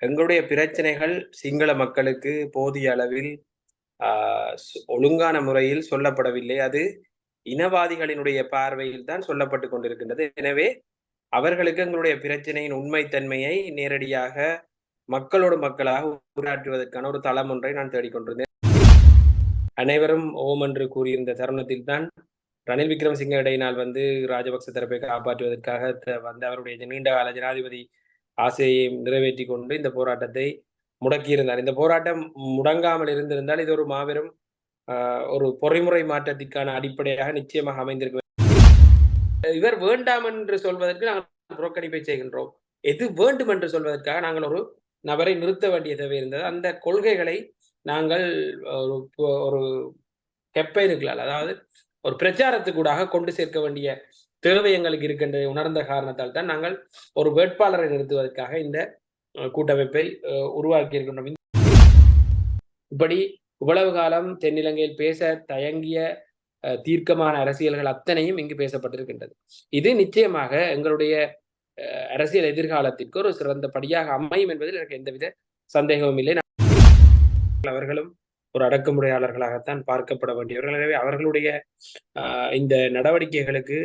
எங்களுடைய பிரச்சனைகள் சிங்கள மக்களுக்கு போதிய அளவில் ஒழுங்கான முறையில் சொல்லப்படவில்லை. அது இனவாதிகளினுடைய பார்வையில் தான் சொல்லப்பட்டு கொண்டிருக்கின்றது. எனவே அவர்களுக்கு எங்களுடைய பிரச்சனையின் உண்மைத்தன்மையை நேரடியாக மக்களோடு மக்களாக உரையாற்றுவதற்கான ஒரு தளம் ஒன்றை நான் தேடிக்கொண்டிருந்தேன். அனைவரும் ஓம் என்று கூறியிருந்த தருணத்தில் தான் ரணில் விக்ரமசிங்க இடையினால் வந்து ராஜபக்ச தரப்பை காப்பாற்றுவதற்காக வந்த அவருடைய நீண்ட கால ஜனாதிபதி ஆசையை நிறைவேற்றி கொண்டு இந்த போராட்டத்தை முடக்கியிருந்தார். இந்த போராட்டம் முடங்காமல் இருந்திருந்தால் இது ஒரு மாபெரும் ஒரு பொறிமுறை மாற்றத்திற்கான அடிப்படையாக நிச்சயமாக அமைந்திருக்க இவர் வேண்டாம் என்று சொல்வதற்கு நாங்கள் புறக்கணிப்பை செய்கின்றோம். எது வேண்டும் என்று சொல்வதற்காக நாங்கள் ஒரு நபரை நிறுத்த வேண்டிய தேவை இருந்தது. அந்த கொள்கைகளை நாங்கள் ஒரு ஒரு கெப்பைனுக்களால் அதாவது ஒரு பிரச்சாரத்துக்கூடாக கொண்டு சேர்க்க வேண்டிய தேவை எங்களுக்கு இருக்கின்றதை உணர்ந்த காரணத்தால் தான் நாங்கள் ஒரு வேட்பாளரை நிறுத்துவதற்காக இந்த கூட்டமைப்பை உருவாக்கி இருக்கின்றோம். இப்படி இவ்வளவு காலம் தென்னிலங்கையில் பேச தயங்கிய தீர்க்கமான அரசியல்கள் அத்தனையும் இங்கு பேசப்பட்டிருக்கின்றது. இது நிச்சயமாக எங்களுடைய அரசியல் எதிர்காலத்திற்கு ஒரு சிறந்த படியாக அமையும் என்பதில் எனக்கு எந்தவித சந்தேகமும் இல்லை. அவர்களும் ஒரு அடக்குமுறையாளர்களாகத்தான் பார்க்கப்பட வேண்டியவர்கள். எனவே அவர்களுடைய இந்த நடவடிக்கைகளுக்கு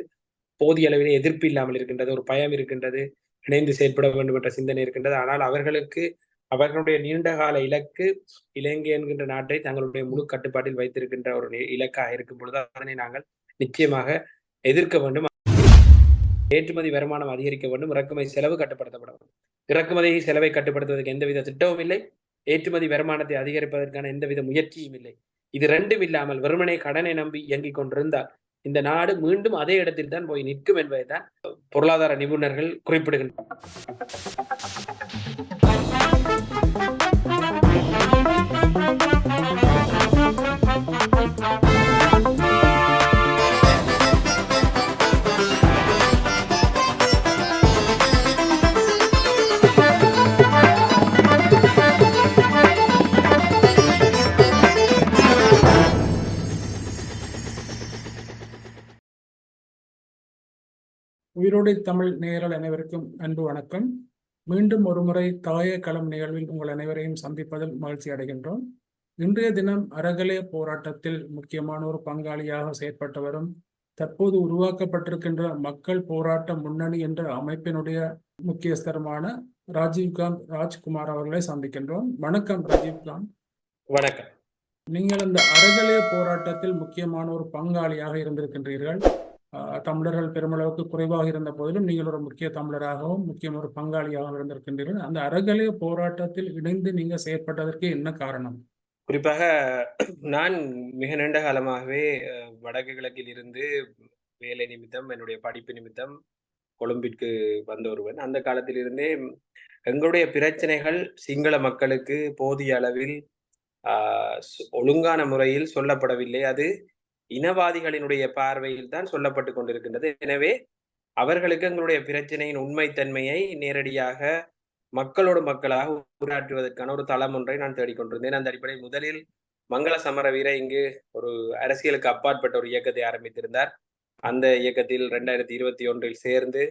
போதிய அளவிலே எதிர்ப்பு இல்லாமல் இருக்கின்றது ஒரு பயம் இருக்கின்றது இணைந்து செயல்பட வேண்டும் என்ற சிந்தனை இருக்கின்றது. ஆனால் அவர்களுக்கு அவர்களுடைய நீண்டகால இலக்கு இலங்கை என்கின்ற நாட்டை தங்களுடைய முழு கட்டுப்பாட்டில் வைத்திருக்கின்ற ஒரு இலக்காக இருக்கும் பொழுது அதனை நாங்கள் நிச்சயமாக எதிர்க்க வேண்டும். ஏற்றுமதி வருமானம் அதிகரிக்க வேண்டும். இறக்குமதி செலவு கட்டுப்படுத்தப்பட வேண்டும். இறக்குமதி செலவை கட்டுப்படுத்துவதற்கு எந்தவித திட்டமும் இல்லை. ஏற்றுமதி வருமானத்தை அதிகரிப்பதற்கான எந்தவித முயற்சியும் இல்லை. இது ரெண்டும் இல்லாமல் வெறுமனை கடனை நம்பி இயங்கிக் கொண்டிருந்தால் இந்த நாடு மீண்டும் அதே இடத்தில் தான் போய் நிற்கும் என்பதை தான் பொருளாதார நிபுணர்கள் குறிப்பிடுகின்றனர். உயிரோடு தமிழ் நேயர்கள் அனைவருக்கும் அன்பு வணக்கம். மீண்டும் ஒருமுறை தாய களம் நிகழ்வில் உங்கள் அனைவரையும் சந்திப்பதில் மகிழ்ச்சி அடைகின்றோம். இன்றைய தினம் அறகலே போராட்டத்தில் முக்கியமான ஒரு பங்காளியாக செயற்பட்டு வரும் தற்போது உருவாக்கப்பட்டிருக்கின்ற மக்கள் போராட்ட முன்னணி என்ற அமைப்பினுடைய முக்கியஸ்தரமான ராஜீவ்காந்த் ராஜ்குமார் அவர்களை சந்திக்கின்றோம். வணக்கம் ராஜீவ்காந்த் வணக்கம். நீங்கள் இந்த அறகலே போராட்டத்தில் முக்கியமான ஒரு பங்காளியாக இருந்திருக்கின்றீர்கள். தமிழர்கள் பெருமளவுக்கு குறைவாக இருந்த போதிலும் நீங்கள் ஒரு முக்கிய தமிழராகவும் முக்கிய ஒரு பங்காளியாகவும் இருந்திருக்கின்றீர்கள். அந்த அறகலைய போராட்டத்தில் இணைந்து நீங்க செயற்பட்டதற்கு என்ன காரணம்? குறிப்பாக நான் மிக நீண்ட காலமாகவே வடக்கு கிழக்கில் இருந்து வேலை நிமித்தம் என்னுடைய படிப்பு நிமித்தம் கொழும்பிற்கு வந்த ஒருவன். அந்த காலத்திலிருந்தே எங்களுடைய பிரச்சனைகள் சிங்கள மக்களுக்கு போதிய அளவில் ஒழுங்கான முறையில் சொல்லப்படவில்லை. அது இனவாதிகளினுடைய பார்வையில் தான் சொல்லப்பட்டு கொண்டிருக்கின்றது. எனவே அவர்களுக்கு எங்களுடைய பிரச்சனையின் உண்மைத்தன்மையை நேரடியாக மக்களோடு மக்களாக உரையாற்றுவதற்கான ஒரு தளம் ஒன்றை நான் தேடிக்கொண்டிருந்தேன். அந்த அடிப்படையில் முதலில் மங்கள சமரவீர இங்கு ஒரு அரசியலுக்கு அப்பாற்பட்ட ஒரு இயக்கத்தை ஆரம்பித்திருந்தார். அந்த இயக்கத்தில் ரெண்டாயிரத்தி இருபத்தி ஒன்றில் சேர்ந்து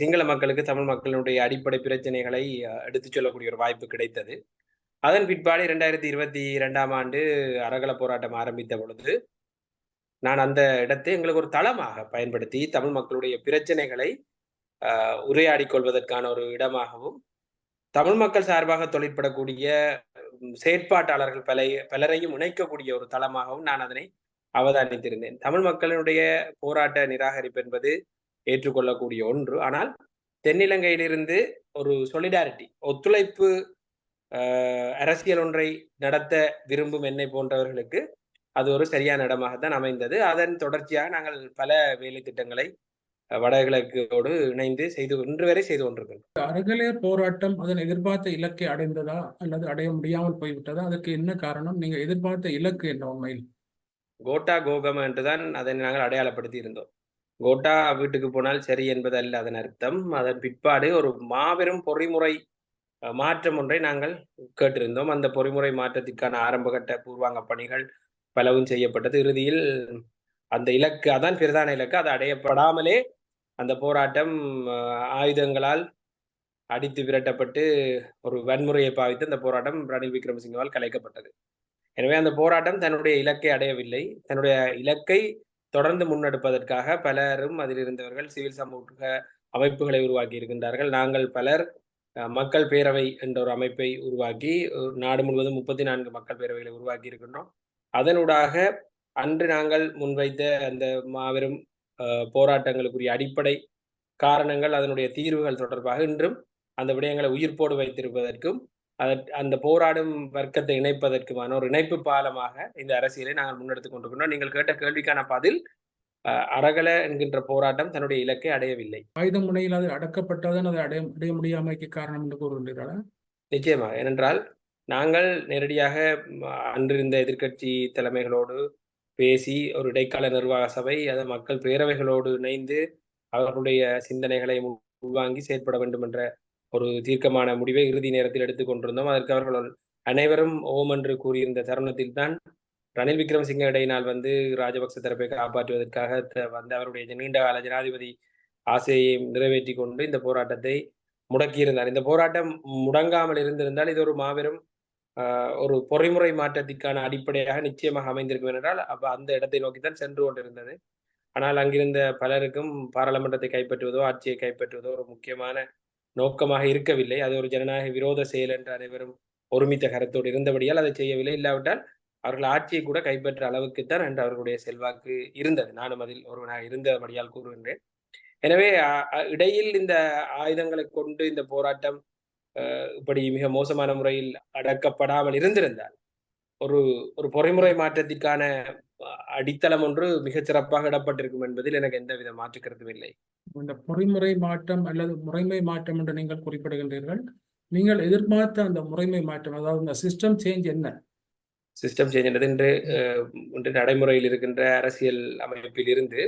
சிங்கள மக்களுக்கு தமிழ் மக்களினுடைய அடிப்படை பிரச்சனைகளை எடுத்துச் சொல்லக்கூடிய ஒரு வாய்ப்பு கிடைத்தது. அதன் பிற்பாடு இரண்டாயிரத்தி இருபத்தி இரண்டாம் ஆண்டு அறகல போராட்டம் ஆரம்பித்த பொழுது நான் அந்த இடத்தை எங்களுக்கு ஒரு தளமாக பயன்படுத்தி தமிழ் மக்களுடைய பிரச்சனைகளை உரையாடி கொள்வதற்கான ஒரு இடமாகவும் தமிழ் மக்கள் சார்பாக தொழிற்படக்கூடிய செயற்பாட்டாளர்கள் பல பலரையும் இணைக்கக்கூடிய ஒரு தளமாகவும் நான் அதனை அவதானித்திருந்தேன். தமிழ் மக்களினுடைய போராட்ட நிராகரிப்பு என்பது ஏற்றுக்கொள்ளக்கூடிய ஒன்று. ஆனால் தென்னிலங்கையிலிருந்து ஒரு சொலிடாரிட்டி ஒத்துழைப்பு அரசியல் ஒன்றை நடத்த விரும்பும் என்னை போன்றவர்களுக்கு அது ஒரு சரியான இடமாகத்தான் அமைந்தது. அதன் தொடர்ச்சியாக நாங்கள் பல வேலை திட்டங்களை வடகிழக்கோடு இணைந்து செய்து இன்று வரை செய்து கொண்டிருக்கிறோம். அறகலைய போராட்டம் அதன் எதிர்பார்த்த இலக்கை அடைந்ததா அல்லது அடைய முடியாமல் போய்விட்டதா? அதற்கு என்ன காரணம்? நீங்க எதிர்பார்த்த இலக்கு என்ன உண்மையில்? கோட்டா கோகம் என்றுதான் அதை நாங்கள் அடையாளப்படுத்தி இருந்தோம். கோட்டா வீட்டுக்கு போனால் சரி என்பது அல்ல அதன் அர்த்தம். அதன் பிற்பாடு ஒரு மாபெரும் பொறிமுறை மாற்றம் ஒன்றை நாங்கள் கேட்டிருந்தோம். அந்த பொறிமுறை மாற்றத்திற்கான ஆரம்பகட்ட பூர்வாங்க பணிகள் பலவும் செய்யப்பட்டது. இறுதியில் அந்த இலக்கு அதான் பிரதான இலக்கு. அது அடையப்படாமலே அந்த போராட்டம் ஆயுதங்களால் அடித்து விரட்டப்பட்டு ஒரு வன்முறையை பாவித்து அந்த போராட்டம் ரணில் விக்ரமசிங்கவால் கலைக்கப்பட்டது. எனவே அந்த போராட்டம் தன்னுடைய இலக்கை அடையவில்லை. தன்னுடைய இலக்கை தொடர்ந்து முன்னெடுப்பதற்காக பலரும் அதில் இருந்தவர்கள் சிவில் சமூக அமைப்புகளை உருவாக்கி இருக்கின்றார்கள். நாங்கள் பலர் மக்கள் பேரவை என்ற ஒரு அமைப்பை உருவாக்கி நாடு முழுவதும் முப்பத்தி நான்கு மக்கள் பேரவைகளை உருவாக்கி இருக்கின்றோம். அதனூடாக அன்று நாங்கள் முன்வைத்த அந்த மாபெரும் போராட்டங்களுக்குரிய அடிப்படை காரணங்கள் அதனுடைய தீர்வுகள் தொடர்பாக இன்றும் அந்த விடயங்களை உயிர்ப்போடு வைத்திருப்பதற்கும் அந்த போராடும் வர்க்கத்தை இணைப்பதற்குமான ஒரு இணைப்பு பாலமாக இந்த அரசியலை நாங்கள் முன்னெடுத்துக் கொண்டிருக்கின்றோம். நீங்கள் கேட்ட கேள்விக்கான பதில் அறகல என்கின்ற போராட்டம் தன்னுடைய இலக்கை அடையவில்லை. ஆயுத முனையில் அது அடக்கப்பட்டதன் அதை அடைய அடைய முடியாமைக்கு காரணம் என்று கூறுகின்றீர்களா? நிச்சயமாக. ஏனென்றால் நாங்கள் நேரடியாக அன்றிருந்த எதிர்கட்சி தலைமைகளோடு பேசி ஒரு இடைக்கால நிர்வாக சபை அதை மக்கள் பேரவைகளோடு இணைந்து அவர்களுடைய சிந்தனைகளை உள்வாங்கி செயற்பட வேண்டும் என்ற ஒரு தீர்க்கமான முடிவை இறுதி நேரத்தில் எடுத்துக் கொண்டிருந்தோம். அதற்கு அவர்கள் அனைவரும் ஓம் என்று கூறியிருந்த தருணத்தில் தான் ரணில் விக்ரமசிங்க இடையினால் வந்து ராஜபக்ச தரப்பை காப்பாற்றுவதற்காக வந்து அவருடைய நீண்ட கால ஜனாதிபதி ஆசையை நிறைவேற்றி கொண்டு இந்த போராட்டத்தை முடக்கியிருந்தார். இந்த போராட்டம் முடங்காமல் இருந்திருந்தால் இது ஒரு மாபெரும் ஒரு பொறிமுறை மாற்றத்திற்கான அடிப்படையாக நிச்சயமாக அமைந்திருக்கும் என்றால் அப்ப அந்த இடத்தை நோக்கித்தான் சென்று கொண்டிருந்தது. ஆனால் அங்கிருந்த பலருக்கும் பாராளுமன்றத்தை கைப்பற்றுவதோ ஆட்சியை கைப்பற்றுவதோ ஒரு முக்கியமான நோக்கமாக இருக்கவில்லை. அது ஒரு ஜனநாயக விரோத செயல் என்று அனைவரும் ஒருமித்த கருத்தோடு இருந்தபடியால் அதை செய்யவில்லை. இல்லாவிட்டால் அவர்கள் ஆட்சியை கூட கைப்பற்ற அளவுக்கு தான் என்று அவர்களுடைய செல்வாக்கு இருந்தது. நானும் அதில் ஒருவனாக இருந்தபடியால் கூறுகின்றேன். எனவே இடையில் இந்த ஆயுதங்களை கொண்டு இந்த போராட்டம் இப்படி மிக மோசமான முறையில் அடக்கப்படாமல் இருந்திருந்தால் ஒரு ஒரு பொறிமுறை மாற்றத்திற்கான அடித்தளம் ஒன்று மிகச் சிறப்பாக இடப்பட்டிருக்கும் என்பதில் எனக்கு எந்தவித மாற்று கருத்தும் இல்லை. இந்த பொறிமுறை மாற்றம் அல்லது முறைமை மாற்றம் என்று நீங்கள் குறிப்பிடுகின்றீர்கள் நீங்கள் எதிர்பார்த்த அந்த முறைமை மாற்றம் அதாவது இந்த சிஸ்டம் சேஞ்ச் என்ன? சிஸ்டம் சேஞ்ச் என்றது இன்று இன்று நடைமுறையில் இருக்கின்ற அரசியல் அமைப்பில் இருந்து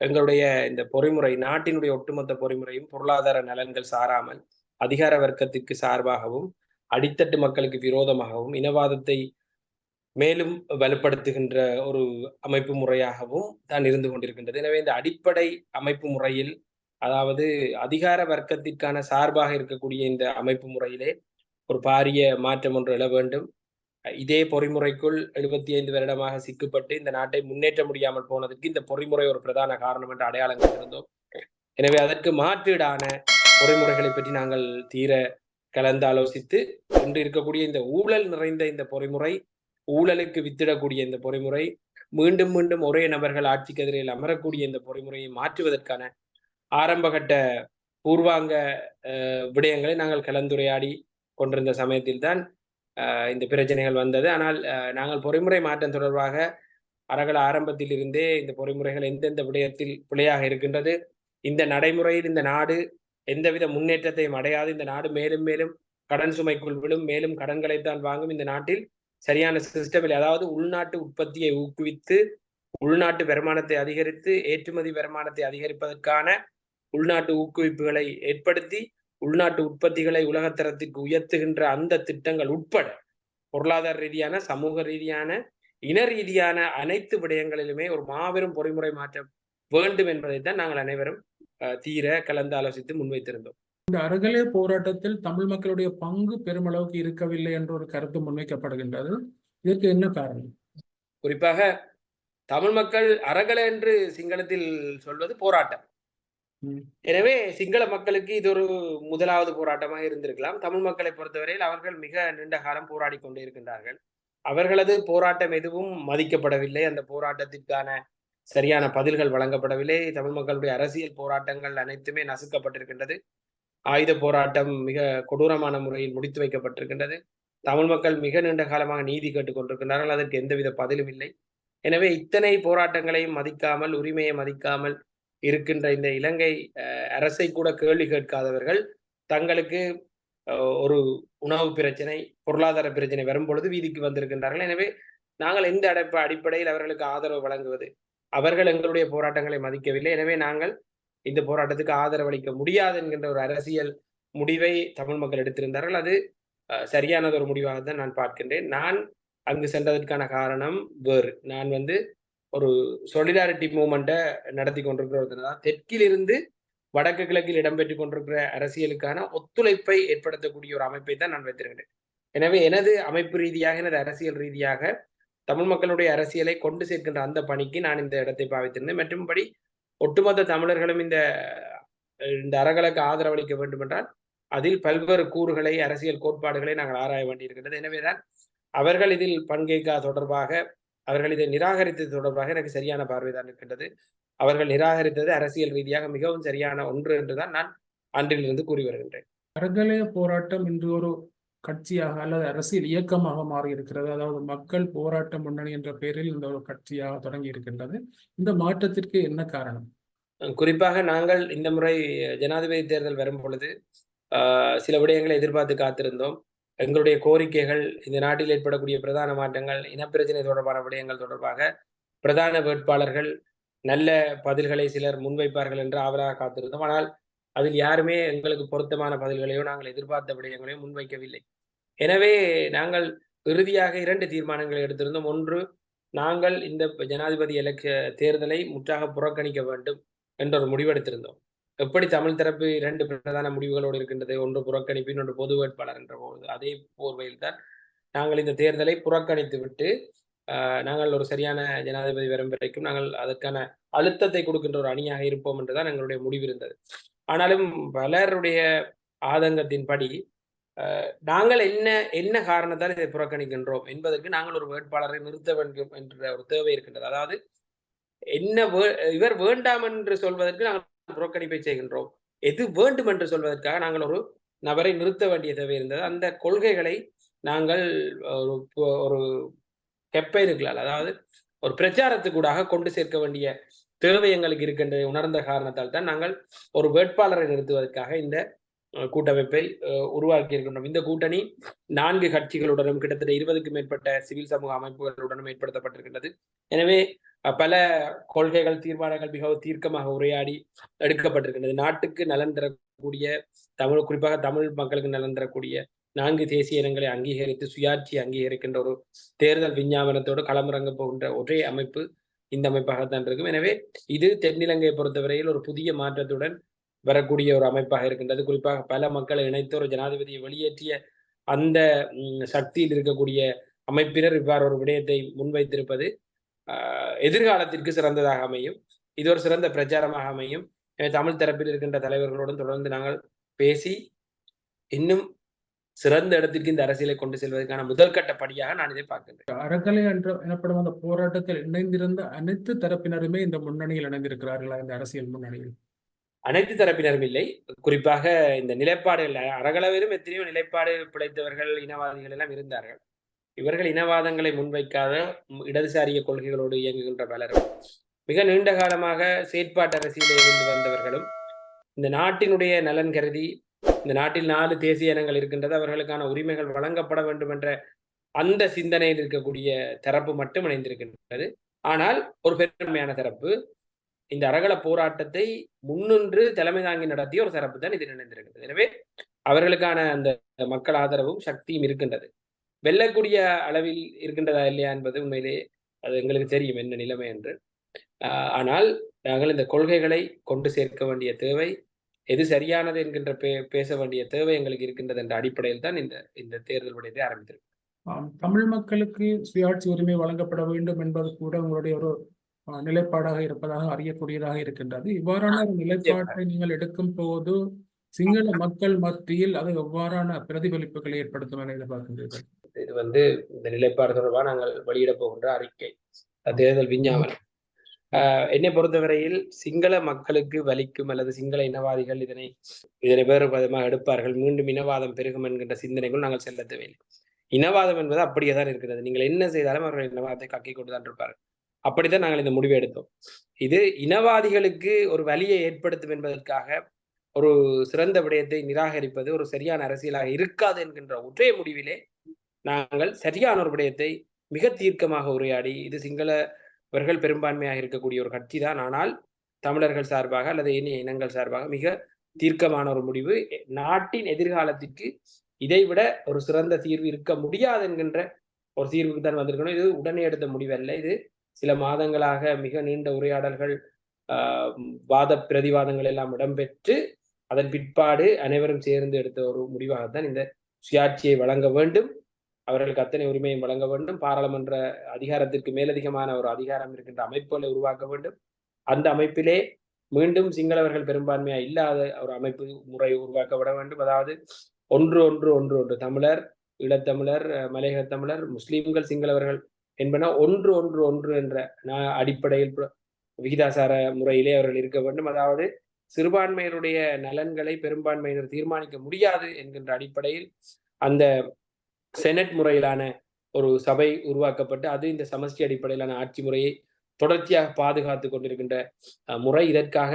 எங்களுடைய இந்த பொறிமுறை நாட்டினுடைய ஒட்டுமொத்த பொறிமுறையும் பொருளாதார நலன்கள் சாராமல் அதிகார வர்க்கத்திற்கு சார்பாகவும் அடித்தட்டு மக்களுக்கு விரோதமாகவும் இனவாதத்தை மேலும் வலுப்படுத்துகின்ற ஒரு அமைப்பு முறையாகவும் தான் இருந்து கொண்டிருக்கின்றது. எனவே இந்த அடிப்படை அமைப்பு முறையில் அதாவது அதிகார வர்க்கத்திற்கான சார்பாக இருக்கக்கூடிய இந்த அமைப்பு முறையிலே ஒரு பாரிய மாற்றம் ஒன்று எழ வேண்டும். இதே பொறிமுறைக்குள் எழுபத்தி ஐந்து வருடமாக சிக்கப்பட்டு இந்த நாட்டை முன்னேற்ற முடியாமல் போனதற்கு இந்த பொறிமுறை ஒரு பிரதான காரணம் என்று அடையாளம் இருந்தோம் எனவே அதற்கு மாற்றீடான பொறிமுறைகளை பற்றி நாங்கள் தீர கலந்து ஆலோசித்து இன்று இருக்கக்கூடிய இந்த ஊழல் நிறைந்த இந்த பொறிமுறை ஊழலுக்கு வித்திடக்கூடிய இந்த பொறிமுறை மீண்டும் மீண்டும் ஒரே நபர்கள் ஆட்சி கதிரையில் அமரக்கூடிய இந்த பொறிமுறையை மாற்றுவதற்கான ஆரம்பகட்ட பூர்வாங்க விடயங்களை நாங்கள் கலந்துரையாடி கொண்டிருந்த சமயத்தில் தான் இந்த பிரச்சனைகள் வந்தது. ஆனால் நாங்கள் பொறிமுறை மாற்றம் தொடர்பாக அறகல ஆரம்பத்தில் இருந்தே இந்த பொறிமுறைகள் எந்தெந்த விடயத்தில் பிழையாக இருக்கின்றது இந்த நடைமுறையில் இந்த நாடு எந்தவித முன்னேற்றத்தையும் அடையாது. இந்த நாடு மேலும் மேலும் கடன் சுமைக்குள் விழும். மேலும் கடன்களைத்தான் வாங்கும். இந்த நாட்டில் சரியான சிஸ்டமில் அதாவது உள்நாட்டு உற்பத்தியை ஊக்குவித்து உள்நாட்டு வருமானத்தை அதிகரித்து ஏற்றுமதி வருமானத்தை அதிகரிப்பதற்கான உள்நாட்டு ஊக்குவிப்புகளை ஏற்படுத்தி உள்நாட்டு உற்பத்திகளை உலகத்தரத்திற்கு உயர்த்துகின்ற அந்த திட்டங்கள் உட்பட பொருளாதார ரீதியான சமூக ரீதியான இன ரீதியான அனைத்து விடயங்களிலுமே ஒரு மாபெரும் பொறிமுறை மாற்றம் வேண்டும் என்பதைத்தான் நாங்கள் அனைவரும் தீர கலந்து ஆலோசித்து முன்வைத்திருந்தோம். இந்த அறகலே போராட்டத்தில் தமிழ் மக்களுடைய பங்கு பெருமளவுக்கு இருக்கவில்லை என்ற ஒரு கருத்து முன்வைக்கப்படுகின்றது. இதற்கு என்ன காரணம்? குறிப்பாக தமிழ் மக்கள் அறகலை என்று சிங்களத்தில் சொல்வது போராட்டம். எனவே சிங்கள மக்களுக்கு இது ஒரு முதலாவது போராட்டமாக இருந்திருக்கலாம். தமிழ் மக்களை பொறுத்தவரையில் அவர்கள் மிக நீண்ட காலம் போராடி கொண்டு இருக்கின்றார்கள் அவர்களது போராட்டம் எதுவும் மதிக்கப்படவில்லை. அந்த போராட்டத்திற்கான சரியான பதில்கள் வழங்கப்படவில்லை. தமிழ் மக்களுடைய அரசியல் போராட்டங்கள் அனைத்துமே நசுக்கப்பட்டிருக்கின்றது. ஆயுத போராட்டம் மிக கொடூரமான முறையில் முடித்து வைக்கப்பட்டிருக்கின்றது. தமிழ் மக்கள் மிக நீண்ட காலமாக நீதி கேட்டுக் கொண்டிருக்கின்றார்கள். அதற்கு எந்தவித பதிலும் இல்லை. எனவே இத்தனை போராட்டங்களையும் மதிக்காமல் உரிமையை மதிக்காமல் இருக்கின்ற இந்த இலங்கை அரசை கூட கேள்வி கேட்காதவர்கள் தங்களுக்கு ஒரு உணவு பிரச்சனை பொருளாதார பிரச்சனை வரும் பொழுது வீதிக்கு வந்திருக்கின்றார்கள். எனவே நாங்கள் எந்த அடைப்பு அடிப்படையில் அவர்களுக்கு ஆதரவு வழங்குவது? அவர்கள் எங்களுடைய போராட்டங்களை மதிக்கவில்லை. எனவே நாங்கள் இந்த போராட்டத்துக்கு ஆதரவளிக்க முடியாது என்கின்ற ஒரு அரசியல் முடிவை தமிழ் மக்கள் எடுத்திருந்தார்கள். அது சரியானது ஒரு முடிவாக தான் நான் பார்க்கின்றேன். நான் அங்கு சென்றதற்கான காரணம் வேறு. நான் வந்து ஒரு சொலிடாரிட்டி மூமெண்ட்டை நடத்தி கொண்டிருக்கிறதுனால தெற்கிலிருந்து வடக்கு கிழக்கில் இடம்பெற்றுக் கொண்டிருக்கிற அரசியலுக்கான ஒத்துழைப்பை ஏற்படுத்தக்கூடிய ஒரு அமைப்பை தான் நான் வைத்திருக்கிறேன். எனவே எனது அமைப்பு ரீதியாக எனது அரசியல் ரீதியாக தமிழ் மக்களுடைய அரசியலை கொண்டு சேர்க்கின்ற அந்த பணிக்கு நான் இந்த இடத்தை பாவித்திருந்தேன். மற்றும்படி ஒட்டுமொத்த தமிழர்களும் இந்த இந்த அறங்களுக்கு ஆதரவளிக்க வேண்டும் என்றால் அதில் பல்வேறு கூறுகளை அரசியல் கோட்பாடுகளை நாங்கள் ஆராய வேண்டியிருக்கிறது எனவேதான் அவர்கள் இதில் பங்கேற்க தொடர்பாக அவர்கள் இதை நிராகரித்தது தொடர்பாக எனக்கு சரியான பார்வைதான் இருக்கின்றது. அவர்கள் நிராகரித்தது அரசியல் ரீதியாக மிகவும் சரியான ஒன்று என்றுதான் நான் அன்றிலிருந்து கூறி வருகின்றேன். அறகலைய போராட்டம் இன்று ஒரு கட்சியாக அல்லது அரசியல் இயக்கமாக மாறி இருக்கிறது அதாவது மக்கள் போராட்ட முன்னணி என்ற பெயரில் இந்த ஒரு கட்சியாக தொடங்கி இருக்கின்றது இந்த மாற்றத்திற்கு என்ன காரணம்? குறிப்பாக நாங்கள் இந்த முறை ஜனாதிபதி தேர்தல் வரும் பொழுது சில விடயங்களை எதிர்பார்த்து காத்திருந்தோம். எங்களுடைய கோரிக்கைகள் இந்த நாட்டில் ஏற்படக்கூடிய பிரதான மாற்றங்கள் இனப்பிரச்சனை தொடர்பான விடயங்கள் தொடர்பாக பிரதான வேட்பாளர்கள் நல்ல பதில்களை சிலர் முன்வைப்பார்கள் என்று ஆவலாக காத்திருந்தோம். ஆனால் அதில் யாருமே எங்களுக்கு பொருத்தமான பதில்களையோ நாங்கள் எதிர்பார்த்த விடயங்களையோ முன்வைக்கவில்லை. எனவே நாங்கள் இறுதியாக இரண்டு தீர்மானங்களை எடுத்திருந்தோம். ஒன்று நாங்கள் இந்த ஜனாதிபதி எலக்ஷ தேர்தலை முற்றாக புறக்கணிக்க வேண்டும் என்ற ஒரு முடிவெடுத்திருந்தோம். எப்படி தமிழ் தரப்பு இரண்டு பிரதான முடிவுகளோடு இருக்கின்றது? ஒன்று புறக்கணிப்பு இன்னொன்று பொது வேட்பாளர் என்ற போது. அதே போர்வையில் தான் நாங்கள் இந்த தேர்தலை புறக்கணித்து விட்டு நாங்கள் ஒரு சரியான ஜனாதிபதி வரும் வரைக்கும் நாங்கள் அதற்கான அழுத்தத்தை கொடுக்கின்ற ஒரு அணியாக இருப்போம் என்றுதான் எங்களுடைய முடிவு இருந்தது. ஆனாலும் பலருடைய ஆதங்கத்தின்படி நாங்கள் என்ன என்ன காரணத்தால் இதை புறக்கணிக்கின்றோம் என்பதற்கு நாங்கள் ஒரு வேட்பாளரை நிறுத்த வேண்டும் என்ற ஒரு தேவை இருக்கின்றது. அதாவது என்ன இவர் வேண்டாம் என்று சொல்வதற்கு நாங்கள் புறக்கணிப்பை செய்கின்றோம். எது வேண்டும் என்று சொல்வதற்காக நாங்கள் ஒரு நபரை நிறுத்த வேண்டிய தேவை இருந்தது. அந்த கொள்கைகளை நாங்கள் ஒரு ஒரு கெப்பைருக்கலால் அதாவது ஒரு பிரச்சாரத்துக்கூடாக கொண்டு சேர்க்க வேண்டிய தேவை எங்களுக்கு இருக்கின்றதை உணர்ந்த காரணத்தால் தான் நாங்கள் ஒரு வேட்பாளரை நிறுத்துவதற்காக இந்த கூட்டமைப்பை உருவாக்கி இருக்கின்றோம். இந்த கூட்டணி நான்கு கட்சிகளுடனும் கிட்டத்தட்ட இருபதுக்கும் மேற்பட்ட சிவில் சமூக அமைப்புகளுடனும் ஏற்படுத்தப்பட்டிருக்கின்றது. எனவே பல கொள்கைகள் தீர்மானங்கள் மிகவும் தீர்க்கமாக உரையாடி எடுக்கப்பட்டிருக்கின்றது. நாட்டுக்கு நலன் தரக்கூடிய தமிழ் குறிப்பாக தமிழ் மக்களுக்கு நலன் தரக்கூடிய நான்கு தேசிய இனங்களை அங்கீகரித்து சுயாட்சி அங்கீகரிக்கின்ற ஒரு தேர்தல் விஞ்ஞாபனத்தோடு களமிறங்க போகின்ற ஒரே அமைப்பு இந்த அமைப்பாகத்தான் இருக்கும். எனவே இது தென்னிலங்கையை பொறுத்தவரையில் ஒரு புதிய மாற்றத்துடன் வரக்கூடிய ஒரு அமைப்பாக இருக்கின்றது. குறிப்பாக பல மக்களை இணைத்து ஒரு ஜனாதிபதியை வெளியேற்றிய அந்த சக்தியில் இருக்கக்கூடிய அமைப்பினர் இவ்வாறு ஒரு விடயத்தை முன்வைத்திருப்பது எதிர்காலத்திற்கு சிறந்ததாக அமையும். இது ஒரு சிறந்த பிரச்சாரமாக அமையும். தமிழ் தரப்பில் இருக்கின்ற தலைவர்களுடன் தொடர்ந்து நாங்கள் பேசி இன்னும் சிறந்த இடத்திற்கு இந்த அரசியலை கொண்டு செல்வதற்கான முதல் கட்ட படியாக நான் இதை பார்க்கின்றேன். அறக்கலை என்ற எனப்படும் அந்த போராட்டத்தில் இணைந்திருந்த அனைத்து தரப்பினருமே இந்த முன்னணியில் இணைந்திருக்கிறார்களா இந்த அரசியல் முன்னணியில்? அனைத்து தரப்பினரும் இல்லை. குறிப்பாக இந்த நிலைப்பாடுகள் அறகளவிலும் எத்தனையோ நிலைப்பாடு பிழைத்தவர்கள் இனவாதிகள் எல்லாம் இருந்தார்கள். இவர்கள் இனவாதங்களை முன்வைக்காத இடதுசாரிய கொள்கைகளோடு இயங்குகின்ற பலரும் மிக நீண்ட காலமாக செயற்பாட்டு அரசியலில் இருந்து வந்தவர்களும் இந்த நாட்டினுடைய நலன் கருதி இந்த நாட்டில் நாலு தேசிய இனங்கள் இருக்கின்றது. அவர்களுக்கான உரிமைகள் வழங்கப்பட வேண்டும் என்ற அந்த சிந்தனையில் இருக்கக்கூடிய தரப்பு மட்டும் இணைந்திருக்கின்றது. ஆனால் ஒரு பெருமையான தரப்பு இந்த அரகல போராட்டத்தை முன்னின்று தலைமை தாங்கி நடத்திய ஒரு தரப்பு தான் இதில் இணைந்திருக்கிறது எனவே அவர்களுக்கான அந்த மக்கள் ஆதரவும் சக்தியும் இருக்கின்றது. வெல்லக்கூடிய அளவில் இருக்கின்றதா இல்லையா என்பது உண்மையிலே அது எங்களுக்கு தெரியும் என்ன நிலைமை என்று. ஆனால் நாங்கள் இந்த கொள்கைகளை கொண்டு சேர்க்க வேண்டிய தேவை எது சரியானது என்கின்ற பே பேச வேண்டிய தேவை எங்களுக்கு இருக்கின்றது என்ற அடிப்படையில் தான் இந்த இந்த தேர்தல் விடயத்தை ஆரம்பித்திருக்கு தமிழ் மக்களுக்கு சுயாட்சி உரிமை வழங்கப்பட வேண்டும் என்பது கூட உங்களுடைய ஒரு நிலைப்பாடாக இருப்பதாக அறியக்கூடியதாக இருக்கின்றது. இவ்வாறான ஒரு நிலைப்பாட்டை நீங்கள் எடுக்கும் போது சிங்கள மக்கள் மத்தியில் அது எவ்வாறான பிரதிபலிப்புகளை ஏற்படுத்தும் என எதிர்பார்க்கின்றீர்கள் இது வந்து இந்த நிலைப்பாடு தொடர்பாக நாங்கள் வெளியிட போகின்ற அறிக்கை. தேர்தல் விஞ்ஞாபனம். என்னை பொறுத்தவரையில் சிங்கள மக்களுக்கு வலிக்கும் அல்லது சிங்கள இனவாதிகள் இதனை இதனை வேறு விதமாக எடுப்பார்கள். மீண்டும் இனவாதம் பெருகும் என்கின்ற சிந்தனைகள் நாங்கள் செல்ல இனவாதம் என்பது அப்படியே தான் இருக்கிறது. நீங்கள் என்ன செய்தாலும் அவர்கள் இனவாதத்தை கக்கி கொண்டுதான் இருப்பார்கள். அப்படித்தான் நாங்கள் இந்த முடிவை எடுத்தோம். இது இனவாதிகளுக்கு ஒரு வழியை ஏற்படுத்தும் என்பதற்காக ஒரு சிறந்த விடயத்தை நிராகரிப்பது ஒரு சரியான அரசியலாக இருக்காது என்கின்ற ஒற்றை முடிவிலே நாங்கள் சரியான ஒரு விடயத்தை மிக தீர்க்கமாக உரையாடி இது சிங்கள இவர்கள் பெரும்பான்மையாக இருக்கக்கூடிய ஒரு கட்சி தான் ஆனால் தமிழர்கள் சார்பாக அல்லது இனிய இனங்கள் சார்பாக மிக தீர்க்கமான ஒரு முடிவு. நாட்டின் எதிர்காலத்திற்கு இதைவிட ஒரு சிறந்த தீர்வு இருக்க முடியாது என்கின்ற ஒரு தீர்வுக்கு தான் வந்திருக்கணும். இது உடனே எடுத்த முடிவல்ல. இது சில மாதங்களாக மிக நீண்ட உரையாடல்கள் வாத பிரதிவாதங்கள் எல்லாம் இடம்பெற்று அதன் பிற்பாடு அனைவரும் சேர்ந்து எடுத்த ஒரு முடிவாகத்தான் இந்த சுயாட்சியை வழங்க வேண்டும். அவர்களுக்கு அத்தனை உரிமையும் வழங்க வேண்டும். பாராளுமன்ற அதிகாரத்திற்கு மேலதிகமான ஒரு அதிகாரம் இருக்கின்ற அமைப்புகளை உருவாக்க வேண்டும். அந்த அமைப்பிலே மீண்டும் சிங்களவர்கள் பெரும்பான்மையா இல்லாத ஒரு அமைப்பு முறை உருவாக்கப்பட வேண்டும். அதாவது ஒன்று ஒன்று ஒன்று ஒன்று தமிழர் ஈழத்தமிழர் மலையக தமிழர் முஸ்லீம்கள் சிங்களவர்கள் என்பன ஒன்று ஒன்று ஒன்று என்ற அடிப்படையில் விகிதாசார முறையிலே அவர்கள் இருக்க வேண்டும். அதாவது சிறுபான்மையினுடைய நலன்களை பெரும்பான்மையினர் தீர்மானிக்க முடியாது என்கின்ற அடிப்படையில் அந்த செனட் முறையிலான ஒரு சபை உருவாக்கப்பட்டு அது இந்த சமஷ்டி அடிப்படையிலான ஆட்சி முறையை தொடர்ச்சியாக பாதுகாத்து கொண்டிருக்கின்ற முறை. இதற்காக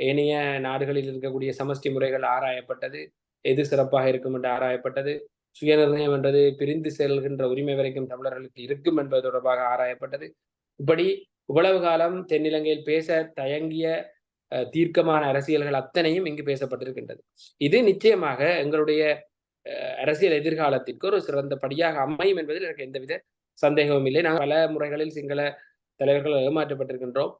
ஏனைய நாடுகளில் இருக்கக்கூடிய சமஷ்டி முறைகள் ஆராயப்பட்டது எது சிறப்பாக இருக்கும் என்று ஆராயப்பட்டது சுயநிர்ணயம் என்றது பிரிந்து செல்கின்ற உரிமை வரைக்கும் தமிழர்களுக்கு இருக்கும் என்பது தொடர்பாக ஆராயப்பட்டது. இப்படி இவ்வளவு காலம் தென்னிலங்கையில் பேச தயங்கிய தீர்க்கமான அரசியல்கள் அத்தனையும் இங்கு பேசப்பட்டிருக்கின்றது. இது நிச்சயமாக எங்களுடைய அரசியல் எதிர்காலத்திற்கு ஒரு சிறந்த படியாக அமையும் என்பதில் எனக்கு எந்தவித சந்தேகமும் இல்லை. நாங்கள் பல முறைகளில் சிங்கள தலைவர்கள் ஏமாற்றப்பட்டிருக்கின்றோம்.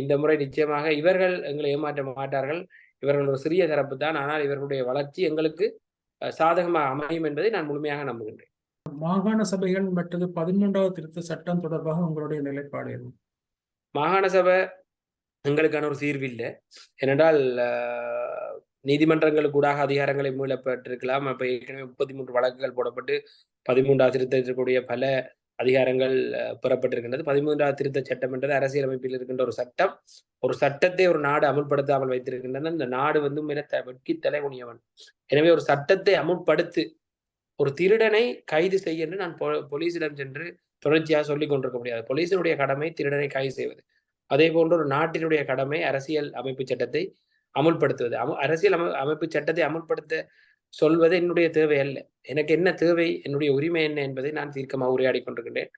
இந்த முறை நிச்சயமாக இவர்கள் எங்களை ஏமாற்ற மாட்டார்கள். இவர்கள் ஒரு சிறிய தரப்பு தான். ஆனால் இவர்களுடைய வளர்ச்சி எங்களுக்கு சாதகமாக அமையும் என்பதை நான் முழுமையாக நம்புகின்றேன். மாகாண சபைகள் மற்றது பதிமூன்றாவது திருத்த சட்டம் தொடர்பாக உங்களுடைய நிலைப்பாடு மாகாண சபை எங்களுக்கான ஒரு தீர்வு இல்லை. ஏனென்றால் நீதிமன்றங்களுக்கு கூடாக அதிகாரங்களை மீளப்பட்டிருக்கலாம். அப்ப ஏற்கனவே முப்பத்தி மூன்று வழக்குகள் போடப்பட்டு பதிமூன்றாவது திருத்தக்கூடிய பல அதிகாரங்கள் பெறப்பட்டிருக்கின்றது. பதிமூன்றாவது திருத்த சட்டம் என்றது அரசியலமைப்பில் இருக்கின்ற ஒரு சட்டம். ஒரு சட்டத்தை ஒரு நாடு அமுல்படுத்தாமல் வைத்திருக்கின்றன. இந்த நாடு வந்து மினத்த வெட்கி தலை எனவே ஒரு சட்டத்தை அமுல்படுத்து ஒரு திருடனை கைது செய்ய என்று நான் போலீசிடம் சென்று தொடர்ச்சியாக சொல்லிக் கொண்டிருக்க முடியாது. போலீசினுடைய கடமை திருடனை கைது செய்வது. அதே போன்று ஒரு நாட்டினுடைய கடமை அரசியல் அமைப்பு சட்டத்தை அமுல்படுத்துவது. அமு அரசியல் அமை அமைப்பு சட்டத்தை அமுல்படுத்த சொல்வது என்னுடைய தேவை அல்ல. எனக்கு என்ன தேவை என்னுடைய உரிமை என்ன என்பதை நான் தீர்க்கமாக உரையாடி கொண்டிருக்கின்றேன்.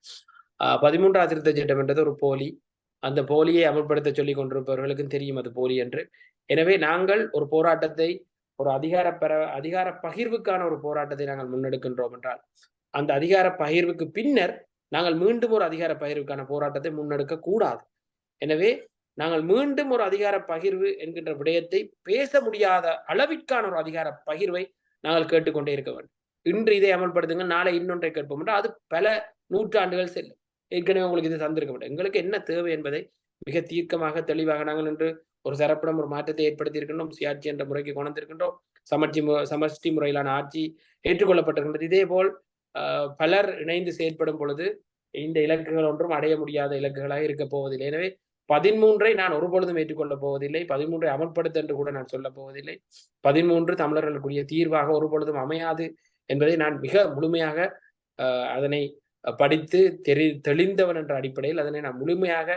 பதிமூன்றாம் திருத்த சட்டம் என்றது ஒரு போலி. அந்த போலியை அமல்படுத்த சொல்லி கொண்டிருப்பவர்களுக்கும் தெரியும் அது போலி என்று. எனவே நாங்கள் ஒரு போராட்டத்தை ஒரு அதிகார பெற அதிகார பகிர்வுக்கான ஒரு போராட்டத்தை நாங்கள் முன்னெடுக்கின்றோம் என்றால் அந்த அதிகார பகிர்வுக்கு பின்னர் நாங்கள் மீண்டும் ஒரு அதிகார பகிர்வுக்கான போராட்டத்தை முன்னெடுக்க கூடாது. எனவே நாங்கள் மீண்டும் ஒரு அதிகார பகிர்வு என்கின்ற விடயத்தை பேச முடியாத அளவிற்கான ஒரு அதிகார பகிர்வை நாங்கள் கேட்டுக்கொண்டே இருக்க வேண்டும். இன்று இதை அமல்படுத்துங்க நாளை இன்னொன்றை கேட்போம் என்றால் அது பல நூற்றாண்டுகள் செல்லும். ஏற்கனவே உங்களுக்கு இது தந்திருக்க வேண்டும். எங்களுக்கு என்ன தேவை என்பதை மிக தீர்க்கமாக தெளிவாக நாங்கள் என்று ஒரு சிறப்பிடம் ஒரு மாற்றத்தை ஏற்படுத்தி இருக்கின்றோம் சுயாட்சி என்ற முறைக்கு கொண்டிருக்கின்றோம் சமர்ச்சி சமஷ்டி முறையிலான ஆட்சி ஏற்றுக்கொள்ளப்பட்டிருக்கின்றது. இதே போல் பலர் இணைந்து செயற்படும் பொழுது இந்த இலக்குகள் ஒன்றும் அடைய முடியாத இலக்குகளாக இருக்க போவதில்லை எனவே பதிமூன்றை நான் ஒருபொழுதும் ஏற்றுக்கொள்ளப் போவதில்லை. பதிமூன்றை அமல்படுத்த என்று கூட நான் சொல்லப் போவதில்லை. பதிமூன்று தமிழர்களுக்குரிய தீர்வாக ஒருபொழுதும் அமையாது என்பதை நான் மிக முழுமையாக அதனை படித்து தெரி தெளிந்தவன் என்ற அடிப்படையில் அதனை நான் முழுமையாக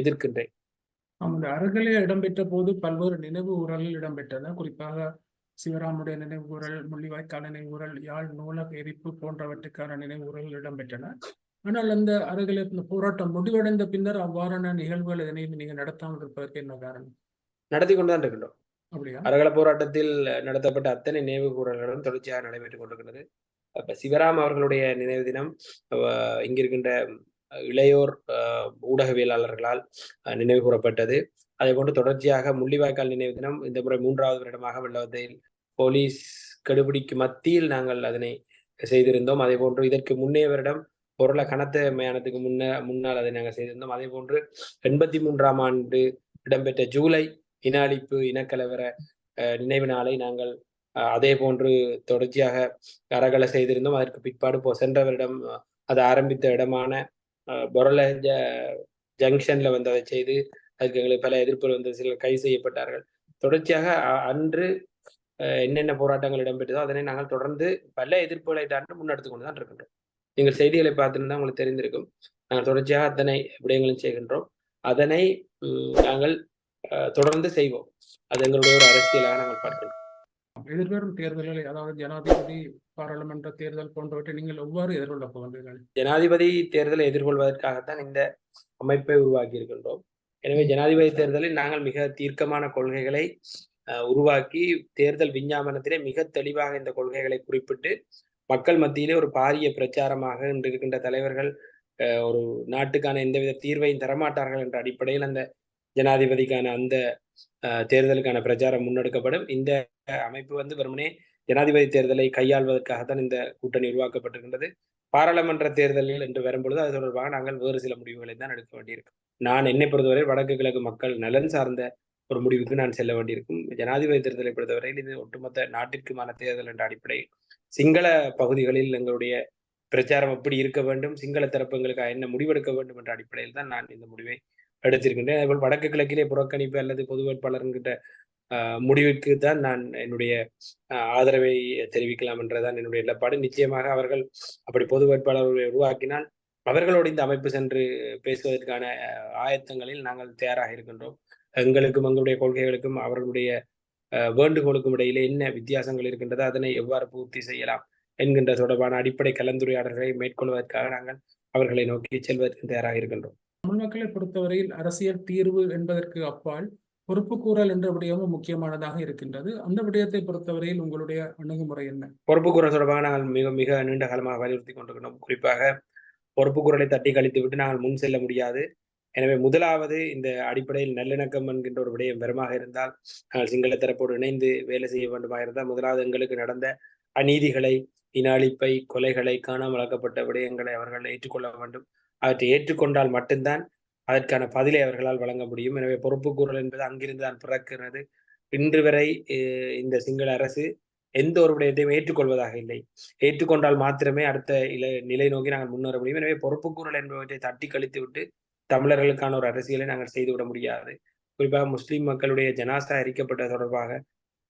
எதிர்க்கின்றேன். அவனுடைய அருகிலே இடம்பெற்ற போது பல்வேறு நினைவு ஊரல்கள் இடம்பெற்றன. குறிப்பாக சிவராமுடைய நினைவு ஊரல் முள்ளிவாய்க்கால் நினைவு ஊரல் யாழ் நூலக எரிப்பு போன்றவற்றுக்கான நினைவு ஊரல்கள் இடம்பெற்றன. ஆனால் அந்த இந்த போராட்டம் முடிவடைந்த பின்னர் அவ்வாறான நிகழ்வுகள் எதனையும் நீங்க நடத்தாமல் இருப்பதற்கு என்ன காரணம்? நடத்தி கொண்டுதான் இருக்கின்றோம். அப்படியா? அரகல போராட்டத்தில் நடத்தப்பட்ட அத்தனை நினைவு கூறல்களும் தொடர்ச்சியாக நடைபெற்றுக் கொண்டிருக்கிறது அப்ப சிவராம் அவர்களுடைய நினைவு தினம் இங்கிருக்கின்ற இளையோர் ஊடகவியலாளர்களால் நினைவு கூறப்பட்டது. அதே போன்று தொடர்ச்சியாக முள்ளிவாய்க்கால் நினைவு தினம் இந்த முறை மூன்றாவது வருடமாக வெள்ளவத்தையில் போலீஸ் கெடுபிடிக்கு மத்தியில் நாங்கள் அதனை செய்திருந்தோம். அதே போன்று இதற்கு முன்னே வருடம் பொருளை கனத்த மயானத்துக்கு முன்ன முன்னால் அதை நாங்கள் செய்திருந்தோம். அதே போன்று எண்பத்தி மூன்றாம் ஆண்டு இடம்பெற்ற ஜூலை இன அழிப்பு இனக்கலவர நினைவு நாளை நாங்கள் அதே போன்று தொடர்ச்சியாக அறகலை செய்திருந்தோம். அதற்கு பிற்பாடு போ சென்ற வருடம் அது ஆரம்பித்த இடமான பொருள ஜ ஜங்ஷன்ல வந்து அதை செய்து அதுக்கு எங்களுக்கு பல எதிர்ப்புகள் வந்து சிலர் கைது செய்யப்பட்டார்கள். தொடர்ச்சியாக அன்று என்னென்ன போராட்டங்கள் இடம்பெற்றதோ அதனை நாங்கள் தொடர்ந்து பல எதிர்ப்புகளை தாண்டி முன்னெடுத்து கொண்டு தான் இருக்கின்றோம். நீங்கள் செய்திகளை பார்த்திருந்தா உங்களுக்கு தெரிந்திருக்கும். நாங்கள் தொடர்ச்சியாக அத்தனை விடயங்களும் செய்கின்றோம். அதனை நாங்கள் தொடர்ந்து செய்வோம். அது எங்களுடைய ஒரு அரசியலாக நாங்கள் பார்க்கிறோம் எதிர்வரும் தேர்தல்களை அதாவது ஜனாதிபதி பாராளுமன்ற தேர்தல் போன்றவற்றை நீங்கள் எவ்வாறு எதிர்கொள்ள போகின்றீர்கள்? ஜனாதிபதி தேர்தலை எதிர்கொள்வதற்காகத்தான் இந்த அமைப்பை உருவாக்கி இருக்கின்றோம். எனவே ஜனாதிபதி தேர்தலில் நாங்கள் மிக தீர்க்கமான கொள்கைகளை உருவாக்கி தேர்தல் விஞ்ஞாபனத்திலே மிக தெளிவாக இந்த கொள்கைகளை குறிப்பிட்டு மக்கள் மத்தியிலே ஒரு பாரிய பிரச்சாரமாக இன்று இருக்கின்ற தலைவர்கள் ஒரு நாட்டுக்கான எந்தவித தீர்வையும் தரமாட்டார்கள் என்ற அடிப்படையில் அந்த ஜனாதிபதிக்கான அந்த தேர்தலுக்கான பிரச்சாரம் முன்னெடுக்கப்படும். இந்த அமைப்பு வந்து வெறுமனே ஜனாதிபதி தேர்தலை கையாள்வதற்காகத்தான் இந்த கூட்டணி உருவாக்கப்பட்டிருக்கின்றது. பாராளுமன்ற தேர்தல்கள் என்று வரும்பொழுது அது தொடர்பாக நாங்கள் வேறு சில முடிவுகளை தான் எடுக்க வேண்டியிருக்கும். நான் என்னை பொறுத்தவரை வடக்கு கிழக்கு மக்கள் நலன் சார்ந்த ஒரு முடிவுக்கு நான் செல்ல வேண்டியிருக்கும். ஜனாதிபதி தேர்தலை பொறுத்தவரையில் இது ஒட்டுமொத்த நாட்டிற்குமான தேர்தல் என்ற அடிப்படையில் சிங்கள பகுதிகளில் எங்களுடைய பிரச்சாரம் எப்படி இருக்க வேண்டும் சிங்கள தரப்புகளுக்காக என்ன முடிவெடுக்க வேண்டும் என்ற அடிப்படையில் தான் நான் இந்த முடிவை எடுத்திருக்கின்றேன். அதேபோல் வடக்கு கிழக்கிலே புறக்கணிப்பு அல்லது பொது வேட்பாளர்கிட்ட முடிவுக்கு தான் நான் என்னுடைய ஆதரவை தெரிவிக்கலாம் என்றதான் என்னுடைய நிலப்பாடு. நிச்சயமாக அவர்கள் அப்படி பொது வேட்பாளர்களை உருவாக்கினால் அவர்களோடு இந்த அமைப்பு சென்று பேசுவதற்கான ஆயத்தங்களில் நாங்கள் தயாராக இருக்கின்றோம். எங்களுக்கும் எங்களுடைய கொள்கைகளுக்கும் அவர்களுடைய வேண்டுகோளுக்கும் இடையிலே என்ன வித்தியாசங்கள் இருக்கின்றதோ அதனை எவ்வாறு பூர்த்தி செய்யலாம் என்கின்ற தொடர்பான அடிப்படை கலந்துரையாடல்களை மேற்கொள்வதற்காக நாங்கள் அவர்களை நோக்கி செல்வதற்கு தயாராக இருக்கின்றோம். தமிழ் மக்களை பொறுத்தவரையில் அரசியல் தீர்வு என்பதற்கு அப்பால் பொறுப்புக்கூறல் என்ற விடயமும் முக்கியமானதாக இருக்கின்றது. அந்த விடயத்தை பொறுத்தவரையில் உங்களுடைய அணுகுமுறை என்ன? பொறுப்புக்கூறல் தொடர்பாக நாங்கள் மிக மிக நீண்ட காலமாக வலியுறுத்தி கொண்டிருக்கிறோம். குறிப்பாக பொறுப்புக்கூறலை தட்டி கழித்து விட்டு நாங்கள் முன் செல்ல முடியாது. எனவே முதலாவது இந்த அடிப்படையில் நல்லிணக்கம் என்கின்ற ஒரு விடயம் பெருமாக இருந்தால் நாங்கள் சிங்கள தரப்போடு இணைந்து வேலை செய்ய வேண்டுமாக இருந்தால் முதலாவது எங்களுக்கு நடந்த அநீதிகளை இன அழிப்பை கொலைகளை காணாமலாக்கப்பட்ட விடயங்களை அவர்கள் ஏற்றுக்கொள்ள வேண்டும். அவற்றை ஏற்றுக்கொண்டால் மட்டும்தான் அதற்கான பதிலை அவர்களால் வழங்க முடியும். எனவே பொறுப்புக்கூறல் என்பது அங்கிருந்து தான் பிறக்கிறது. இன்று வரை இந்த சிங்கள அரசு எந்த ஒரு விடயத்தையும் ஏற்றுக்கொள்வதாக இல்லை. ஏற்றுக்கொண்டால் மாத்திரமே அடுத்த இல நிலை நோக்கி நாங்கள் முன்னேற முடியும். எனவே பொறுப்புக்கூறல் என்பவற்றை தட்டி கழித்து விட்டு தமிழர்களுக்கான ஒரு அரசியலை நாங்கள் செய்துவிட முடியாது. குறிப்பாக முஸ்லிம் மக்களுடைய ஜனாசா எரிக்கப்பட்ட தொடர்பாக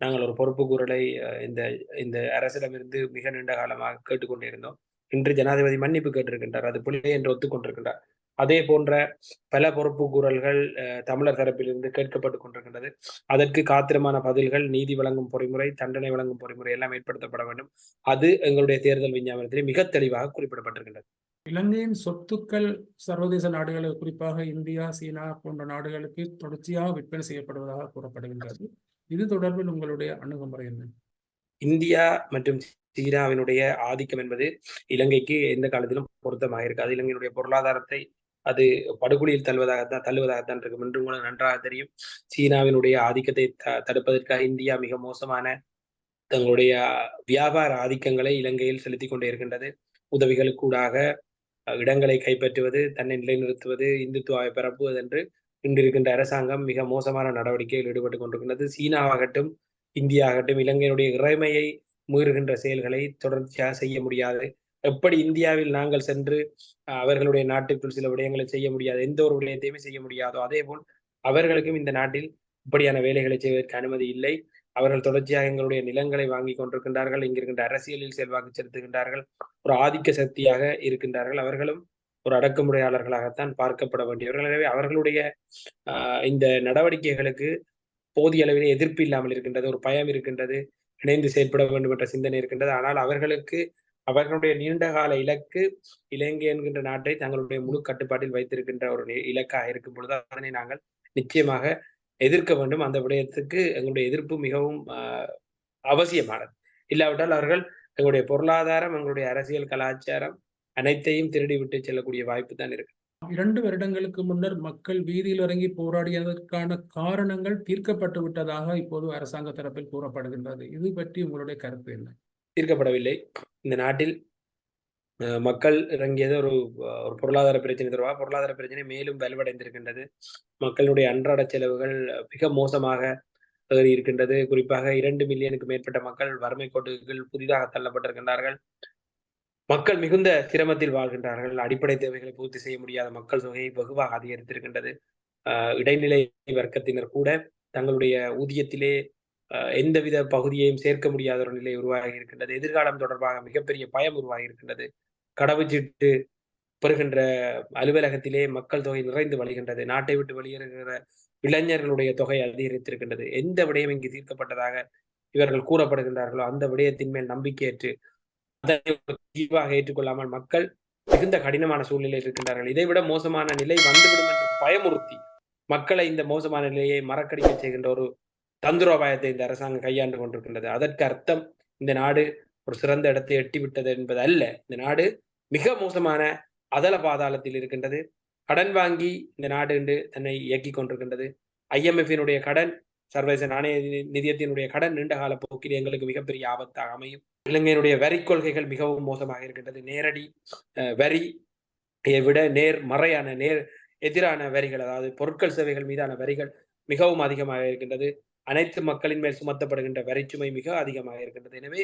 நாங்கள் ஒரு பொறுப்பு கூறலை இந்த இந்த அரசிடமிருந்து மிக நீண்ட காலமாக கேட்டுக்கொண்டிருந்தோம். இன்று ஜனாதிபதி மன்னிப்பு கேட்டிருக்கின்றார். அது பிள்ளை என்று ஒத்துக்கொண்டிருக்கின்றார். அதே போன்ற பல பொறுப்புக்கூறல்கள் அஹ், தமிழர் தரப்பிலிருந்து கேட்கப்பட்டு கொண்டிருக்கின்றது. அதற்கு காத்திரமான பதில்கள் நீதி வழங்கும் பொறிமுறை தண்டனை வழங்கும் பொறிமுறை எல்லாம் ஏற்படுத்தப்பட வேண்டும். அது எங்களுடைய தேர்தல் விஞ்ஞாபனத்திலே மிக தெளிவாக குறிப்பிடப்பட்டிருக்கின்றது. இலங்கையின் சொத்துக்கள் சர்வதேச நாடுகளுக்கு குறிப்பாக இந்தியா சீனா போன்ற நாடுகளுக்கு தொடர்ச்சியாக விற்பனை செய்யப்படுவதாக கூறப்படுகின்றது. இது தொடர்பில் உங்களுடைய அணுகுமுறை என்ன? இந்தியா மற்றும் சீனாவினுடைய ஆதிக்கம் என்பது இலங்கைக்கு எந்த காலத்திலும் பொருத்தமாக இருக்காது. இலங்கையினுடைய பொருளாதாரத்தை அது படுகொலியில் தள்ளுவதாகத்தான் தள்ளுவதாகத்தான் இருக்கும் என்று உங்களுக்கு நன்றாக தெரியும். சீனாவினுடைய ஆதிக்கத்தை த தடுப்பதற்காக இந்தியா மிக மோசமான தங்களுடைய வியாபார ஆதிக்கங்களை இலங்கையில் செலுத்திக் கொண்டே இருக்கின்றது. உதவிகளுக்கூடாக இடங்களை கைப்பற்றுவது தன்னை நிலைநிறுத்துவது இந்துத்துவாவை பரப்புவது என்று இன்றிருக்கின்ற அரசாங்கம் மிக மோசமான நடவடிக்கையில் ஈடுபட்டு கொண்டிருக்கின்றது. சீனாவாகட்டும் இந்தியா ஆகட்டும் இலங்கையினுடைய இறைமையை மீறுகின்ற செயல்களை தொடர்ச்சியாக செய்ய முடியாது. எப்படி இந்தியாவில் நாங்கள் சென்று அஹ், அவர்களுடைய நாட்டுக்குள் சில விடயங்களை செய்ய முடியாது எந்த ஒரு விடயத்தையுமே செய்ய முடியாதோ அதே போல் அவர்களுக்கும் இந்த நாட்டில் இப்படியான வேலைகளை செய்வதற்கு அனுமதி இல்லை. அவர்கள் தொடர்ச்சியாக எங்களுடைய நிலங்களை வாங்கி கொண்டிருக்கின்றார்கள். இங்கிருக்கின்ற அரசியலில் செல்வாக்கு செலுத்துகின்றார்கள். ஒரு ஆதிக்க சக்தியாக இருக்கின்றார்கள். அவர்களும் ஒரு அடக்குமுறையாளர்களாகத்தான் பார்க்கப்பட வேண்டியவர்கள். எனவே அவர்களுடைய ஆஹ், இந்த நடவடிக்கைகளுக்கு போதிய அளவில் எதிர்ப்பு இல்லாமல் இருக்கின்றது ஒரு பயம் இருக்கின்றது இணைந்து செயற்பட வேண்டும் என்ற சிந்தனை இருக்கின்றது. ஆனால் அவர்களுக்கு அவர்களுடைய நீண்டகால இலக்கு இலங்கை என்கின்ற நாட்டை தங்களுடைய முழு கட்டுப்பாட்டில் வைத்திருக்கின்ற ஒரு இலக்காக இருக்கும் பொழுது அதனை நாங்கள் நிச்சயமாக எதிர்க்க வேண்டும். அந்த விடயத்துக்கு எங்களுடைய எதிர்ப்பு மிகவும் அவசியமானது. இல்லாவிட்டால் அவர்கள் எங்களுடைய பொருளாதாரம் எங்களுடைய அரசியல் கலாச்சாரம் அனைத்தையும் திருடி விட்டு செல்லக்கூடிய வாய்ப்பு தான் இருக்கு. இரண்டு வருடங்களுக்கு முன்னர் மக்கள் வீதியில் இறங்கி போராடியதற்கான காரணங்கள் தீர்க்கப்பட்டு விட்டதாக இப்போது அரசாங்க தரப்பில் கூறப்படுகின்றது. இது பற்றி உங்களுடைய கருத்து என்ன? தீர்க்கப்படவில்லை. இந்த நாட்டில் மக்கள் இறங்கியது ஒரு ஒரு பொருளாதார பிரச்சனை. தொடர்பாக பொருளாதார பிரச்சனை மேலும் வலுவடைந்திருக்கின்றது. மக்களுடைய அன்றாட செலவுகள் மிக மோசமாக இருக்கின்றது குறிப்பாக இரண்டு மில்லியனுக்கு மேற்பட்ட மக்கள் வறுமை கோட்டுகள் புதிதாக தள்ளப்பட்டிருக்கின்றார்கள். மக்கள் மிகுந்த சிரமத்தில் வாழ்கின்றார்கள். அடிப்படை தேவைகளை பூர்த்தி செய்ய முடியாத மக்கள் தொகையை வெகுவாக அதிகரித்திருக்கின்றது. ஆஹ் இடைநிலை வர்க்கத்தினர் கூட தங்களுடைய ஊதியத்திலே எந்தவித பகுதியையும் சேர்க்க முடியாத ஒரு நிலை உருவாகி இருக்கின்றது எதிர்காலம் தொடர்பாக மிகப்பெரிய பயம் உருவாகி இருக்கின்றது கடவுச்சீட்டு பெறுகின்ற அலுவலகத்திலே மக்கள் தொகை நிறைந்து வழிகின்றது. நாட்டை விட்டு வெளியேறுகிற இளைஞர்களுடைய தொகை அதிகரித்திருக்கின்றது. எந்த விடயம் இங்கு தீர்க்கப்பட்டதாக இவர்கள் கூறப்படுகின்றார்களோ அந்த விடயத்தின் மேல் நம்பிக்கையற்று அதனை தீர்வாக ஏற்றுக்கொள்ளாமல் மக்கள் மிகுந்த கடினமான சூழ்நிலையில் இருக்கின்றார்கள். இதைவிட மோசமான நிலை வந்துவிடும் என்று பயமுறுத்தி மக்களை இந்த மோசமான நிலையை மறக்கடிக்க செய்கின்ற ஒரு தந்திரோபாயத்தை இந்த அரசாங்கம் கையாண்டு கொண்டிருக்கின்றது. அதற்கு அர்த்தம் இந்த நாடு ஒரு சிறந்த இடத்தை எட்டிவிட்டது என்பது அல்ல. இந்த நாடு மிக மோசமான அதல பாதாளத்தில் இருக்கின்றது. கடன் வாங்கி இந்த நாடு என்று தன்னை இயக்கிக் கொண்டிருக்கின்றது. ஐஎம்எஃபினுடைய கடன் சர்வதேச நாணய நிதியத்தினுடைய கடன் நீண்ட கால போக்கில் எங்களுக்கு மிகப்பெரிய ஆபத்தாக அமையும். இலங்கையினுடைய வரி கொள்கைகள் மிகவும் மோசமாக இருக்கின்றது. நேரடி வரி விட நேர் மறையான நேர் எதிரான வரிகள் அதாவது பொருட்கள் சேவைகள் மீதான வரிகள் மிகவும் அதிகமாக இருக்கின்றது. அனைத்து மக்களின் மேல் சுமத்தப்படுகின்ற வரிச்சுமை மிக அதிகமாக இருக்கின்றது. எனவே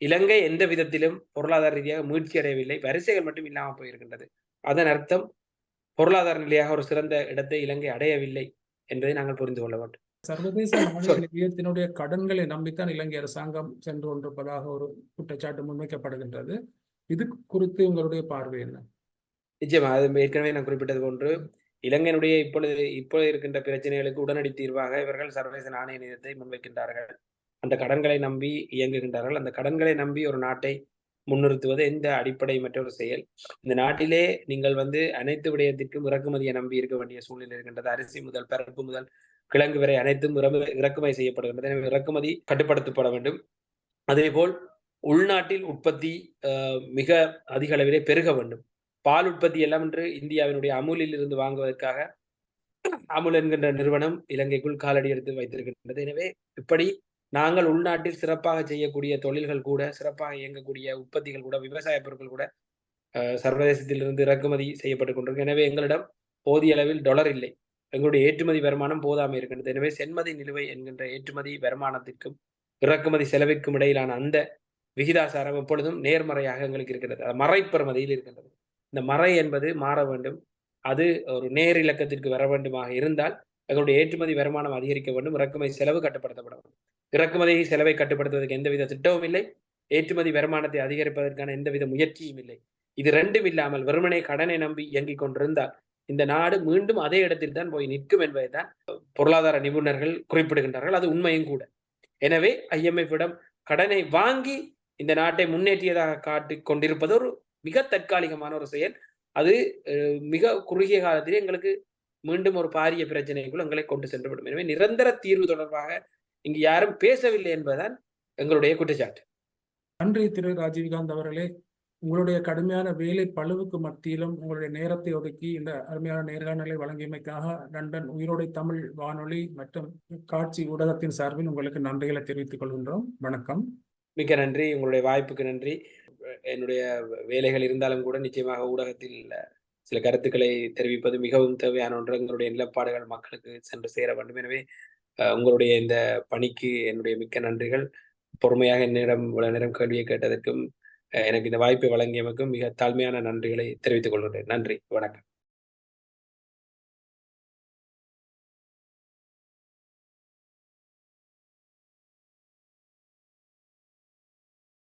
இலங்கை எந்த விதத்திலும் பொருளாதார ரீதியாக மீட்சி அடையவில்லை. வரிசைகள் மட்டும் இல்லாமல் போயிருக்கின்றது. அதன் அர்த்தம் பொருளாதார நிலையாக ஒரு சிறந்த இடத்தை இலங்கை அடையவில்லை என்பதை நாங்கள் புரிந்து கொள்ள வேண்டும். சர்வதேச நிதியத்தினுடைய கடன்களை நம்பித்தான் இலங்கை அரசாங்கம் சென்று கொண்டிருப்பதாக ஒரு குற்றச்சாட்டு முன்வைக்கப்படுகின்றது. இது குறித்து உங்களுடைய பார்வை என்ன? நிச்சயமா அது ஏற்கனவே நான் குறிப்பிட்டது போன்று இலங்கையினுடைய இப்பொழுது இப்பொழுது இருக்கின்ற பிரச்சனைகளுக்கு உடனடி தீர்வாக இவர்கள் சர்வதேச நாணய நிதியத்தை முன்வைக்கின்றார்கள். அந்த கடன்களை நம்பி இயங்குகின்றார்கள். அந்த கடன்களை நம்பி ஒரு நாட்டை முன்னிறுத்துவது இந்த அடிப்படை மற்றொரு செயல்? இந்த நாட்டிலே நீங்கள் வந்து அனைத்து விடயத்திற்கும் இறக்குமதியை நம்பி இருக்க வேண்டிய சூழ்நிலை இருக்கின்றது. அரிசி முதல் பருப்பு முதல் கிழங்கு வரை அனைத்தும் இறக்குமதி செய்யப்படுகின்றது. எனவே இறக்குமதி கட்டுப்படுத்தப்பட வேண்டும். அதேபோல் உள்நாட்டில் உற்பத்தி மிக அதிக அளவிலே பெருக வேண்டும். பால் உற்பத்தி எல்லாம் என்று இந்தியாவினுடைய அமுலில் இருந்து வாங்குவதற்காக அமுல் என்கின்ற நிறுவனம் இலங்கைக்குள் காலடி எடுத்து வைத்திருக்கின்றது. எனவே இப்படி நாங்கள் உள்நாட்டில் சிறப்பாக செய்யக்கூடிய தொழில்கள் கூட சிறப்பாக இயங்கக்கூடிய உற்பத்திகள் கூட விவசாய பொருட்கள் கூட சர்வதேசத்திலிருந்து இறக்குமதி செய்யப்பட்டு கொண்டிருக்கு. எனவே எங்களிடம் போதிய அளவில் டொலர் இல்லை. எங்களுடைய ஏற்றுமதி வருமானம் போதாமல் இருக்கின்றது. எனவே சென்மதி நிலுவை என்கின்ற ஏற்றுமதி வருமானத்திற்கும் இறக்குமதி செலவிற்கும் இடையிலான அந்த விகிதாசாரம் எப்பொழுதும் நேர்மறையாக எங்களுக்கு இருக்கிறது. அது மறைப்பெறுமதியில் இருக்கின்றது. இந்த மறை என்பது மாற வேண்டும். அது ஒரு நேர் இலக்கத்திற்கு வர வேண்டுமாக இருந்தால் எங்களுடைய ஏற்றுமதி வருமானம் அதிகரிக்க வேண்டும். இறக்குமதி செலவு கட்டுப்படுத்தப்பட வேண்டும் இறக்குமதி செலவை கட்டுப்படுத்துவதற்கு எந்தவித திட்டமும் இல்லை. ஏற்றுமதி வருமானத்தை அதிகரிப்பதற்கான எந்தவித முயற்சியும் இல்லை. இது ரெண்டும் இல்லாமல் வெறுமனே கடனை நம்பி இயங்கிக் கொண்டிருந்தால் இந்த நாடு மீண்டும் அதே இடத்தில் தான் போய் நிற்கும் என்பதை தான் பொருளாதார நிபுணர்கள் குறிப்பிடுகின்றார்கள். அது உண்மையும் கூட. எனவே ஐஎம்எஃப்பிடம் கடனை வாங்கி இந்த நாட்டை முன்னேற்றியதாக காட்டிக் கொண்டிருப்பது ஒரு மிக தற்காலிகமான ஒரு செயல். அது மிக குறுகிய காலத்திலே எங்களுக்கு மீண்டும் ஒரு பாரிய பிரச்சனைக்குள் எங்களை கொண்டு சென்றுவிடும். எனவே நிரந்தர தீர்வு தொடர்பாக இங்கு யாரும் பேசவில்லை என்பதுதான் எங்களுடைய குற்றச்சாட்டு. நன்றி திரு ராஜீவ்காந்த் அவர்களே. உங்களுடைய கடுமையான வேலை பளுவுக்கு மத்தியிலும் உங்களுடைய நேரத்தை ஒதுக்கி இந்த அருமையான நேர்காணலை வழங்கியமைக்காக லண்டன் உயிரோடை தமிழ் வானொலி மற்றும் காட்சி ஊடகத்தின் சார்பில் உங்களுக்கு நன்றிகளை தெரிவித்துக் கொள்கின்றோம். வணக்கம். மிக்க நன்றி. உங்களுடைய வாய்ப்புக்கு நன்றி. என்னுடைய வேலைகள் இருந்தாலும் கூட நிச்சயமாக ஊடகத்தில் சில கருத்துக்களை தெரிவிப்பது மிகவும் தேவையான ஒன்று. எங்களுடைய நிலப்பாடுகள் மக்களுக்கு சென்று சேர வேண்டும். எனவே உங்களுடைய இந்த பணிக்கு என்னுடைய மிக்க நன்றிகள். பொறுமையாக என்னிடம் இவ்வளவு நேரம் கேள்வியை கேட்டதற்கும் எனக்கு இந்த வாய்ப்பை வழங்கியமைக்கும் மிக தாழ்மையான நன்றிகளை தெரிவித்துக் கொள்கிறேன் நன்றி. வணக்கம்.